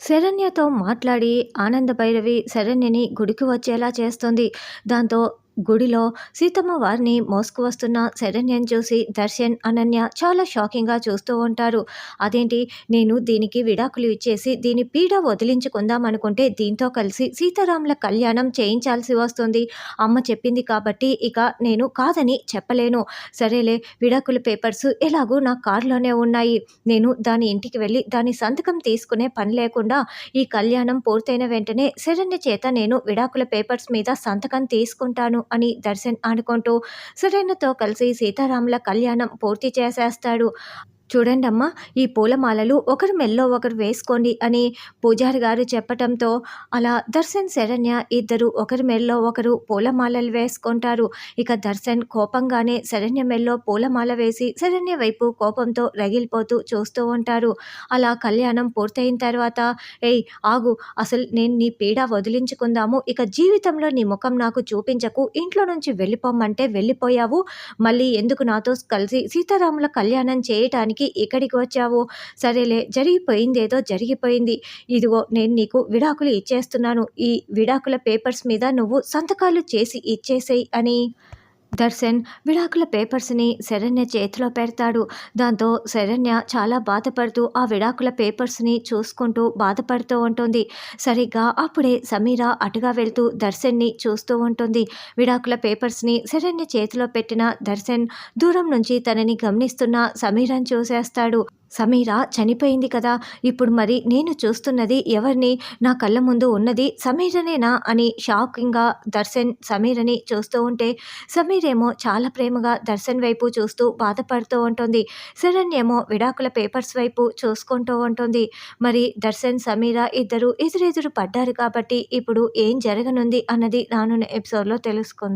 శరణ్యతో మాట్లాడి ఆనంద భైరవి శరణ్యని గుడికి వచ్చేలా చేస్తుంది. దాంతో గుడిలో సీతమ్మ వారిని మోసుకు వస్తున్న శరణ్యం చూసి దర్శన్ అనన్య చాలా షాకింగ్గా చూస్తూ ఉంటారు. అదేంటి? నేను దీనికి విడాకులు ఇచ్చేసి దీని పీడ వదిలించుకుందాం అనుకుంటే దీంతో కలిసి సీతారాముల కళ్యాణం చేయించాల్సి వస్తుంది. అమ్మ చెప్పింది కాబట్టి ఇక నేను కాదని చెప్పలేను. సరేలే విడాకుల పేపర్స్ ఎలాగూ నా కారులోనే ఉన్నాయి. నేను దాని ఇంటికి వెళ్ళి దాని సంతకం తీసుకునే పని లేకుండా ఈ కళ్యాణం పూర్తయిన వెంటనే శరణ్య చేత నేను విడాకుల పేపర్స్ మీద సంతకం తీసుకుంటాను. అని దర్శన్ అనుకుంటూ సురేణతో కలిసి సీతారాముల కళ్యాణం పూర్తి చేసేస్తాడు. చూడండమ్మా ఈ పూలమాలలు ఒకరు మెల్లో ఒకరు వేసుకోండి అని పూజారి గారు చెప్పటంతో అలా దర్శన్ శరణ్య ఇద్దరు ఒకరి మెల్లో ఒకరు పూలమాలలు వేసుకుంటారు. ఇక దర్శన్ కోపంగానే శరణ్య మెల్లో పూలమాల వేసి శరణ్య వైపు కోపంతో రగిలిపోతూ చూస్తూ ఉంటారు. అలా కళ్యాణం పూర్తయిన తర్వాత ఏయ్ ఆగు అసలు నేను నీ పీడ వదిలించుకుందాము ఇక జీవితంలో నీ ముఖం నాకు చూపించకు ఇంట్లో నుంచి వెళ్ళిపోమంటే వెళ్ళిపోయావు మళ్ళీ ఎందుకు నాతో కలిసి సీతారాముల కళ్యాణం చేయటానికి చేయడానికి ఇక్కడికి వచ్చావు? సరేలే జరిగిపోయిందేదో జరిగిపోయింది. ఇదిగో నేను నీకు విడాకులు ఇచ్చేస్తున్నాను. ఈ విడాకుల పేపర్స్ మీద నువ్వు సంతకాలు చేసి ఇచ్చేసేయి అని. దర్శన్ విడాకుల పేపర్స్ని శరణ్య చేతిలో పెడతాడు. దాంతో శరణ్య చాలా బాధపడుతూ ఆ విడాకుల పేపర్స్ని చూసుకుంటూ బాధపడుతూ ఉంటుంది. సరిగ్గా అప్పుడే సమీర అటుగా వెళ్తూ దర్శన్ని చూస్తూ ఉంటుంది. విడాకుల పేపర్స్ని శరణ్య చేతిలో పెట్టిన దర్శన్ దూరం నుంచి తనని గమనిస్తున్న సమీరని చూసేస్తాడు. సమీర చనిపోయింది కదా ఇప్పుడు మరి నేను చూస్తున్నది ఎవరిని? నా కళ్ళ ముందు ఉన్నది సమీరనేనా? అని షాకింగ్గా దర్శన్ సమీరని చూస్తూ ఉంటే సమీర్ ఏమో చాలా ప్రేమగా దర్శన్ వైపు చూస్తూ బాధపడుతూ ఉంటుంది. శరణ్ ఏమో విడాకుల పేపర్స్ వైపు చూసుకుంటూ ఉంటుంది. మరి దర్శన్ సమీర ఇద్దరు ఎదురెదురు పడ్డారు కాబట్టి ఇప్పుడు ఏం జరగనుంది అన్నది రానున్న ఎపిసోడ్లో తెలుసుకుంది.